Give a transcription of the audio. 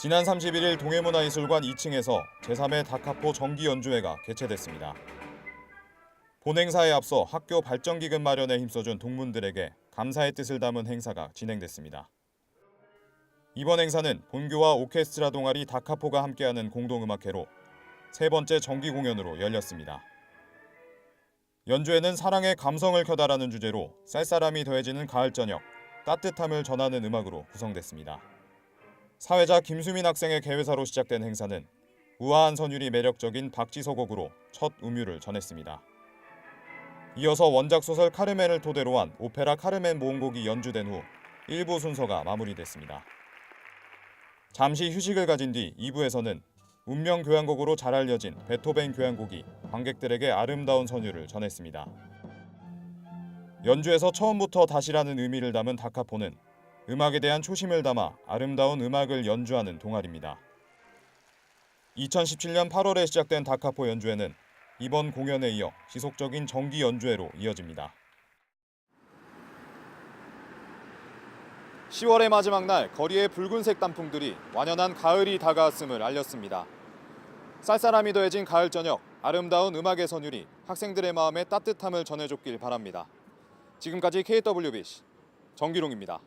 지난 31일 동해문화예술관 2층에서 제3회 다카포 정기 연주회가 개최됐습니다. 본행사에 앞서 학교 발전기금 마련에 힘써준 동문들에게 감사의 뜻을 담은 행사가 진행됐습니다. 이번 행사는 본교와 오케스트라 동아리 다카포가 함께하는 공동음악회로 세 번째 정기 공연으로 열렸습니다. 연주회는 사랑의 감성을 켜다라는 주제로 쌀쌀함이 더해지는 가을 저녁, 따뜻함을 전하는 음악으로 구성됐습니다. 사회자 김수민 학생의 개회사로 시작된 행사는 우아한 선율이 매력적인 박지서곡으로 첫 음유를 전했습니다. 이어서 원작 소설 카르멘을 토대로 한 오페라 카르멘 모음곡이 연주된 후 1부 순서가 마무리됐습니다. 잠시 휴식을 가진 뒤 2부에서는 운명 교향곡으로 잘 알려진 베토벤 교향곡이 관객들에게 아름다운 선율을 전했습니다. 연주에서 처음부터 다시라는 의미를 담은 다카포는 음악에 대한 초심을 담아 아름다운 음악을 연주하는 동아리입니다. 2017년 8월에 시작된 다카포 연주회는 이번 공연에 이어 지속적인 정기 연주회로 이어집니다. 10월의 마지막 날 거리의 붉은색 단풍들이 완연한 가을이 다가왔음을 알렸습니다. 쌀쌀함이 더해진 가을 저녁 아름다운 음악의 선율이 학생들의 마음에 따뜻함을 전해줬길 바랍니다. 지금까지 KWBC 정기롱입니다.